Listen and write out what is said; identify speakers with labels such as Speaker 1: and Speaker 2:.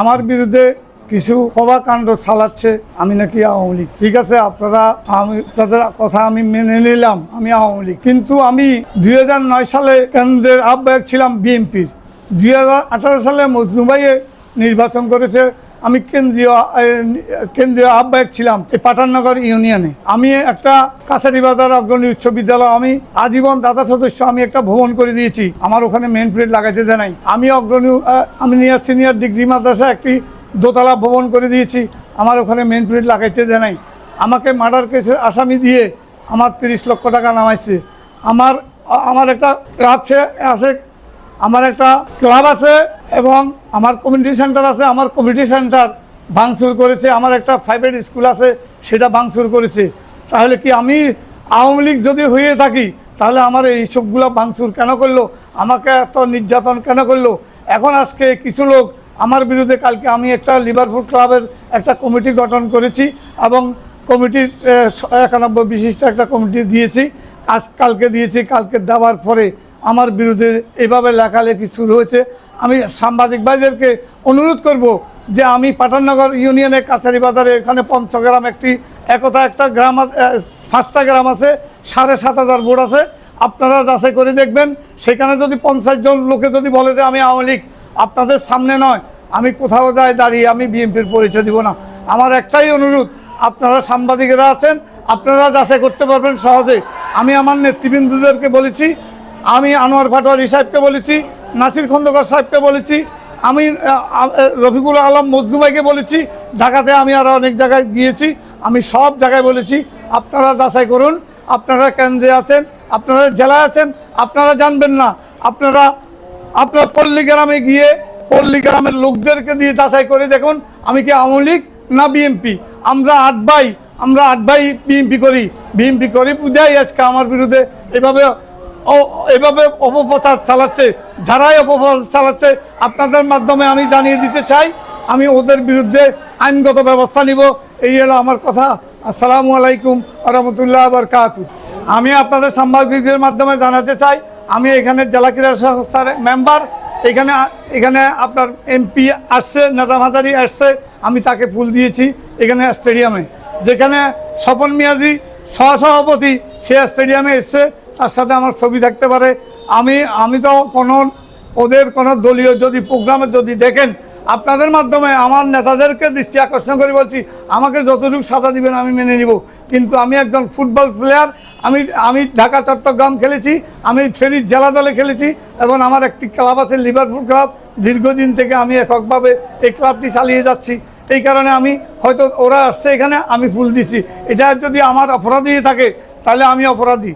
Speaker 1: আমার বিরুদ্ধে কিছু অবাকাণ্ড চালাচ্ছে, আমি নাকি আওয়ামী লীগ। ঠিক আছে, আপনারা, আমি কথা আমি মেনে নিলাম, আমি আওয়ামী লীগ। কিন্তু আমি দুই নয় সালে কেন্দ্রের আহ্বায়ক ছিলাম বিএনপির। দুই হাজার আঠারো সালে মজনুবাইয়ে নির্বাচন করেছে আমি কেন্দ্রীয় কেন্দ্রীয় আহ্বায়ক ছিলাম এই পাঠাননগর ইউনিয়নে। আমি একটা কাছারি বাজার অগ্রণী উচ্চ বিদ্যালয়, আমি আজীবন দাদা সদস্য, আমি একটা ভ্রমণ করে দিয়েছি। আমার ওখানে মেন প্লেট লাগাইতে দেয় নাই। আমি অগ্রণী আমি নিয়ার সিনিয়র ডিগ্রি মাদ্রাসা একটি দোতলা ভ্রমণ করে দিয়েছি। আমার ওখানে মেন প্লেট লাগাইতে দেয় নাই। আমাকে মার্ডার কেসের আসামি দিয়ে আমার তিরিশ লক্ষ টাকা নামাইছে। আমার আমার একটা আছে আছে আমার একটা ক্লাব আছে এবং আমার কমিউনিটি সেন্টার আছে, আমার কমিউনিটি সেন্টার ভাঙচুর করেছে, আমার একটা প্রাইভেট স্কুল আছে, সেটা ভাঙচুর করেছে। তাহলে কি আমি আওয়ামী লীগ যদি হয়ে থাকি, তাহলে আমার এই সবগুলো ভাঙচুর কেন করল? আমাকে এত নির্যাতন কেন করল? এখন আজকে কিছু লোক আমার বিরুদ্ধে কালকে আমি একটা লিভারপুল ক্লাবের একটা কমিটি গঠন করেছি এবং কমিটির একানব্বই বিশিষ্ট একটা কমিটি দিয়েছি। আজ কালকে দিয়েছি, কালকে দেওয়ার পরে আমার বিরুদ্ধে এভাবে লেখালেখি শুরু হয়েছে। আমি সাংবাদিক ভাইদেরকে অনুরোধ করব যে আমি পাঠাননগর ইউনিয়নের কাছারি বাজারে এখানে পঞ্চগ্রাম একটি একতা একটা গ্রাম আহ, গ্রাম আছে সাড়ে সাত হাজার ভোট আছে। আপনারা যাচাই করে দেখবেন। সেখানে যদি পঞ্চাশ জন লোকে যদি বলে যে আমি আওয়ামী লীগ আপনাদের সামনে নয়। আমি কোথাও যাই দাঁড়িয়ে আমি বিএনপির পরিচয় দিব না। আমার একটাই অনুরোধ আপনারা সাংবাদিকেরা আছেন আপনারা যাচাই করতে পারবেন সহজে আমি আমার নেতৃবৃন্দদেরকে বলেছি আমি আনোয়ার ফাটোয়ারি সাহেবকে বলেছি, নাসির খন্দকার সাহেবকে বলেছি, আমি রফিকুল আলম মজদুবাইকে বলেছি, ঢাকাতে আমি আরও অনেক জায়গায় গিয়েছি, আমি সব জায়গায় বলেছি, আপনারা যাচাই করুন, আপনারা কেন্দ্রে আছেন, আপনারা জেলায় আছেন, আপনারা জানবেন না, আপনারা, আপনার পল্লী গ্রামে গিয়ে পল্লী গ্রামের লোকদেরকে দিয়ে যাচাই করে দেখুন, আমি কি আওয়ামী লীগ না বিএনপি আমরা আট ভাই, আমরা আট ভাই বিএনপি করি বিএনপি করি, বুঝাই আজকে আমার বিরুদ্ধে এভাবে এভাবে অপপ্রচার চালাচ্ছে, যারাই অপপ্রচার চালাচ্ছে, আপনাদের মাধ্যমে আমি জানিয়ে দিতে চাই, আমি ওদের বিরুদ্ধে আইনগত ব্যবস্থা নিব, এই হলো আমার কথা। আসসালামু আলাইকুম রহমতুল্লাহ বরকাত আমি আপনাদের সাংবাদিকদের মাধ্যমে জানাতে চাই, আমি এখানে জেলা ক্রীড়া সংস্থার মেম্বার, এখানে এখানে আপনার এমপি আসছে, নাজাম হাজারি আসছে, আমি তাকে ফুল দিয়েছি এখানে স্টেডিয়ামে। যেখানে স্বপন মিয়াজি সহসভাপতি, সে স্টেডিয়ামে এসছে। তার সাথে আমার ছবি থাকতে পারে। আমি আমি তো কোনো, ওদের কোনো দলীয় যদি প্রোগ্রামে যদি দেখেন, আপনাদের মাধ্যমে আমার নেতাদেরকে দৃষ্টি আকর্ষণ করে বলছি, আমাকে যতটুকু সাজা দিবেন আমি মেনে নিব। কিন্তু আমি একজন ফুটবল প্লেয়ার আমি আমি ঢাকা, চট্টগ্রাম খেলেছি, আমি ফেরি জেলা দলে খেলেছি এবং আমার একটি ক্লাব আছে লিভারপুল ক্লাব দীর্ঘদিন থেকে আমি এককভাবে এই ক্লাবটি চালিয়ে যাচ্ছি। এই কারণে আমি হয়তো ওরা আসছে এখানে, আমি ফুল দিছি এটা যদি আমার অপরাধী থাকে, তাহলে আমি অপরাধী।